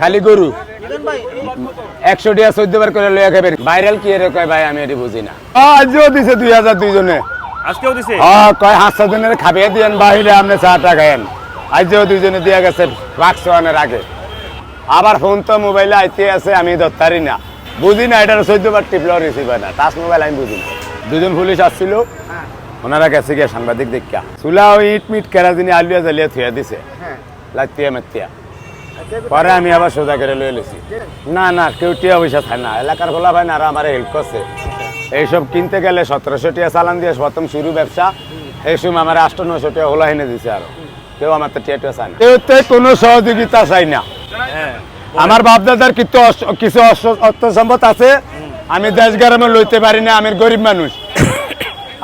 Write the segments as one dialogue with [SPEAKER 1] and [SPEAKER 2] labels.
[SPEAKER 1] খালি গরু? একশো টাকা চোদ্দ বার করে লইয়া খাবেন ভাইরাল কি এর কয় ভাই আমি এটি বুঝি না। আজও দিছে দুই হাজার দুইজনে।
[SPEAKER 2] আজকেও দিছে?
[SPEAKER 1] হ্যাঁ কয় হাঁসটা জনের খাবিয়ে দিয়েন বাইরে আপনি চাটা খায়েন। আজও দুইজনে দিয়ে গেছে বাক্স আনার আগে। আবার ফোন তো মোবাইলে আইতে আছে আমি ধরতারি না। বুঝি না এটা চোদ্দ বার টিপলেও রিসিভ হয় না। টাচ মোবাইল আমি বুঝি না। দুজন পুলিশ আসছিল ওনারা গেছে গিয়ে সাংবাদিক দেখা চুলা ওই ইট মিট কেরাজিনি আলুয়া জ্বালিয়ে থুয়া দিছে। লাতিয়া মাতিয়া পরে আমি আবার সোজা করে লয়ে লেছি। না না, কেউ টিয়া পয়সা থাকে না, এলাকার খোলা ভাই না, আর আমার হেল্প করছে। এইসব কিনতে গেলে সতেরোশো টিয়া চালান দিয়ে প্রথম শুরু ব্যবসা, এই সময় আমার আষ্ট নশো টিয়া হোলা এনে দিছে আরও। কেউ আমার তো টিয়া টিয়া চায় না। কেউ তো কোনো সহযোগিতা চাই না। আমার বাপ দাদার কিছু অর্থ সম্পদ আছে, আমি দেশ গ্রামে লইতে পারি না, আমি গরিব মানুষ।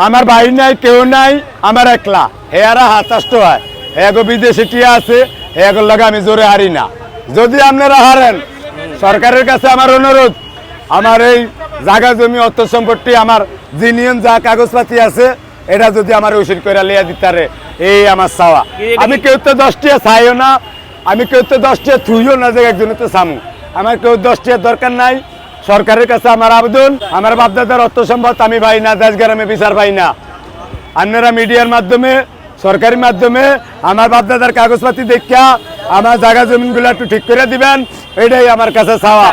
[SPEAKER 1] আমার ভাই নাই, কেউ নাই, আমার একলা। হেয়ারা হাতাষ্ট হয়। হেয়াগো বিদেশি টিয়া আছে হেয়াগোর লাগে আমি জোরে হারি না। যদি আপনারা হারেন সরকারের কাছে আমার অনুরোধ আমার এই জায়গা জমি অর্থ সম্পত্তি আমার জিনিয়ন যা কাগজপাতি আছে এটা যদি আমার ওষুধ করে লিয়া দিতারে এই আমার চাওয়া। আমি কেউ তো দশটিয়া চাইও না আমি কেউ তো দশটিয়া থুইও না যে একজনের তো সামু আমার কেউ দশটিয়ার দরকার নাই সরকারের কাছে আমার আবেদন আমার বাপদাদার অর্থ সম্পদ আমি পাই না দেশ গ্রামে বিচার পাই না। আপনারা মিডিয়ার মাধ্যমে সরকারি মাধ্যমে আমার বাপদাদার কাগজপাতি দেখা আমার জায়গা জমিনগুলো একটু ঠিক করে দিবেন, এটাই আমার কাছে চাওয়া।